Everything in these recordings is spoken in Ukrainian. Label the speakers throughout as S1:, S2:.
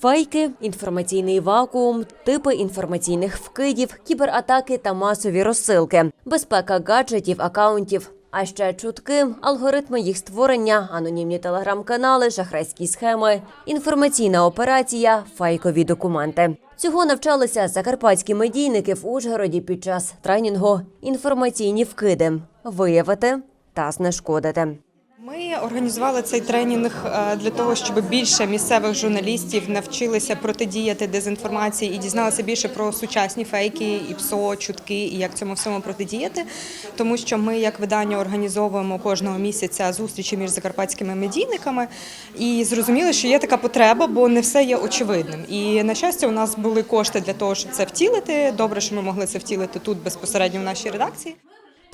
S1: Фейки, інформаційний вакуум, типи інформаційних вкидів, кібератаки та масові розсилки, безпека гаджетів, акаунтів. А ще чутки, алгоритми їх створення, анонімні телеграм-канали, шахрайські схеми, інформаційна операція, фейкові документи. Цього навчалися закарпатські медійники в Ужгороді під час тренінгу інформаційні вкиди виявити та знешкодити.
S2: Ми організували цей тренінг е, для того, щоб більше місцевих журналістів навчилися протидіяти дезінформації і дізналися більше про сучасні фейки і ПСО, чутки, і як цьому всьому протидіяти. Тому що ми, як видання, організовуємо кожного місяця зустрічі між закарпатськими медійниками і зрозуміли, що є така потреба, бо не все є очевидним. І на щастя, у нас були кошти для того, щоб це втілити. Добре, що ми могли це втілити тут безпосередньо в нашій редакції.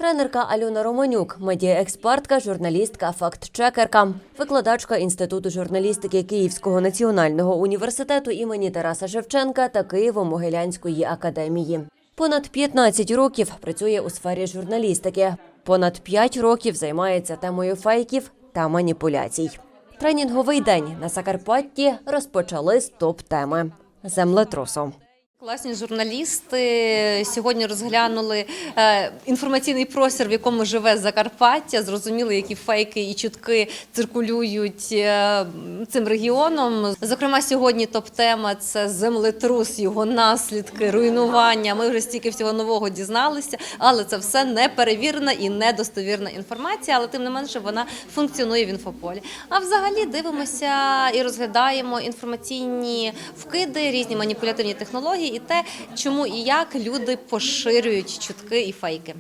S1: Тренерка Альона Романюк, медіаекспертка, журналістка, факт-чекерка, викладачка Інституту журналістики Київського національного університету імені Тараса Шевченка та Києво-Могилянської академії. Понад 15 років працює у сфері журналістики. Понад 5 років займається темою фейків та маніпуляцій. Тренінговий день на Закарпатті розпочали з топ-теми землетрусу.
S3: Класні журналісти сьогодні розглянули е, інформаційний простір, в якому живе Закарпаття. Зрозуміли, які фейки і чутки циркулюють е, цим регіоном. Зокрема, сьогодні топ-тема це землетрус, його наслідки, руйнування. Ми вже стільки всього нового дізналися, але це все неперевірена і недостовірна інформація. Але тим не менше вона функціонує в інфополі. А взагалі дивимося і розглядаємо інформаційні вкиди, різні маніпулятивні технології і те, чому і як люди поширюють чутки і фейки.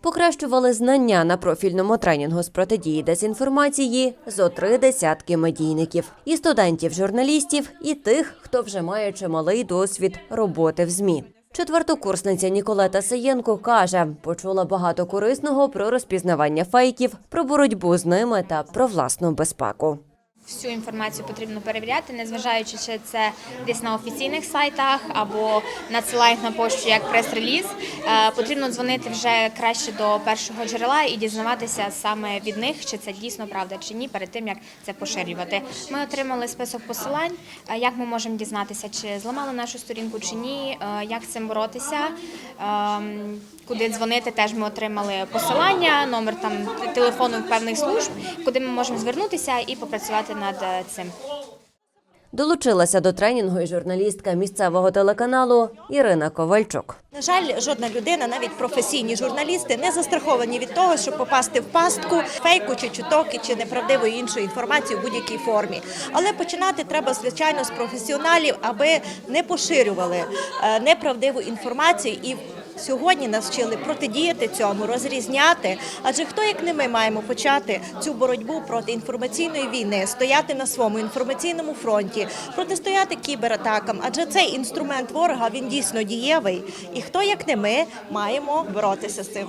S1: Покращували знання на профільному тренінгу з протидії дезінформації зо три десятки медійників і студентів-журналістів, і тих, хто вже має чималий досвід роботи в змі. Четвертокурсниця Ніколета Саєнко каже, почула багато корисного про розпізнавання фейків, про боротьбу з ними та про власну безпеку.
S4: Всю інформацію потрібно перевіряти, незважаючи, чи це десь на офіційних сайтах або надсилають на пошту як прес-реліз. Е, Потрібно дзвонити вже краще до першого джерела і дізнаватися саме від них, чи це дійсно правда чи ні, перед тим як це поширювати. Ми отримали список посилань, е, як ми можемо дізнатися, чи зламали нашу сторінку чи ні, е, як з цим боротися. Куди дзвонити, теж ми отримали посилання, номер там телефону певних служб, куди ми можемо звернутися і попрацювати над е, цим.
S1: Долучилася до тренінгу і журналістка місцевого телеканалу Ірина Ковальчук.
S5: На жаль, жодна людина, навіть професійні журналісти, не застраховані від того, щоб попасти в пастку фейку чи чуток, чи неправдивої іншої інформації в будь-якій формі. Але починати треба звичайно з професіоналів, аби не поширювали е, неправдиву інформацію і. Сьогодні нас вчили протидіяти цьому, розрізняти. Адже хто як не ми маємо почати цю боротьбу проти інформаційної війни, стояти на своєму інформаційному фронті, протистояти кібератакам. Адже цей інструмент ворога він дійсно дієвий. І хто як не ми маємо боротися з цим.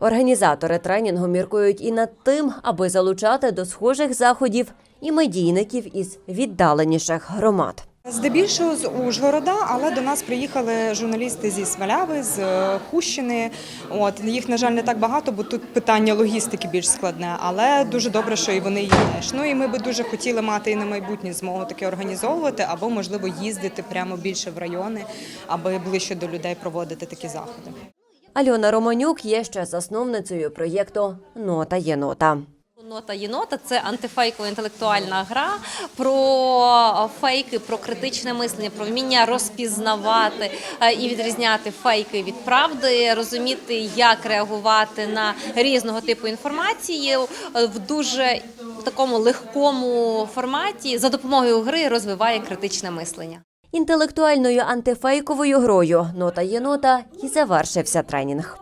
S1: Організатори тренінгу міркують і над тим, аби залучати до схожих заходів і медійників із віддаленіших громад.
S2: Здебільшого з Ужгорода, але до нас приїхали журналісти зі Смоляви, з е, Хущини. От їх, на жаль, не так багато, бо тут питання логістики більш складне. Але дуже добре, що і вони є. Ну і ми би дуже хотіли мати і на майбутнє змогу таке організовувати, або можливо їздити прямо більше в райони, аби ближче до людей проводити такі заходи.
S1: Альона Романюк є ще засновницею проєкту Нота є нота.
S3: Нота єнота це антифейкова інтелектуальна гра про фейки, про критичне мислення, про вміння розпізнавати е, і відрізняти фейки від правди, розуміти, як реагувати на різного типу інформації е, в дуже такому легкому форматі за допомогою гри розвиває критичне мислення.
S1: Інтелектуальною антифейковою грою Нота є нота і завершився тренінг.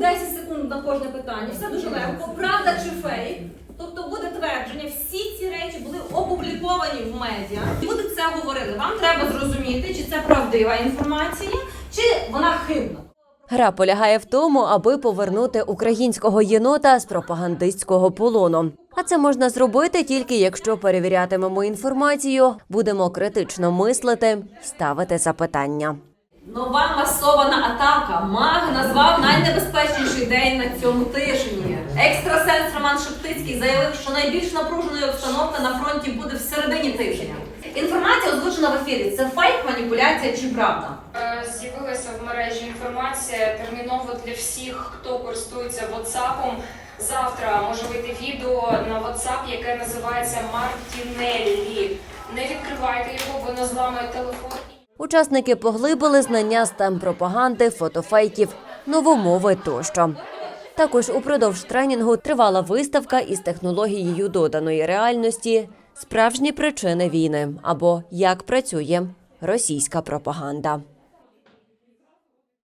S6: Мабуть, 10 секунд на кожне питання. Все дуже легко. Правда чи фейк? Тобто буде твердження, всі ці речі були опубліковані в медіа. Люди це говорили. Вам треба зрозуміти, чи це правдива інформація, чи вона хибна.
S1: Гра полягає в тому, аби повернути українського єнота з пропагандистського полону. А це можна зробити тільки якщо перевірятимемо інформацію, будемо критично мислити, ставити запитання.
S6: Нова масована атака. Маг назвав найнебезпечніший день на цьому тижні. Екстрасенс Роман Шептицький заявив, що найбільш напруженою обстановка на фронті буде в середині тижня. Інформація озвучена в ефірі. Це фейк, маніпуляція чи правда?
S7: Е, З'явилася в мережі інформація терміново для всіх, хто користується WhatsApp. Завтра може вийти відео на WhatsApp, яке називається Мартінеллі. Не відкривайте його, бо не телефон.
S1: Учасники поглибили знання з тем пропаганди, фотофейків, новомови тощо. Також упродовж тренінгу тривала виставка із технологією доданої реальності Справжні причини війни або як працює російська пропаганда.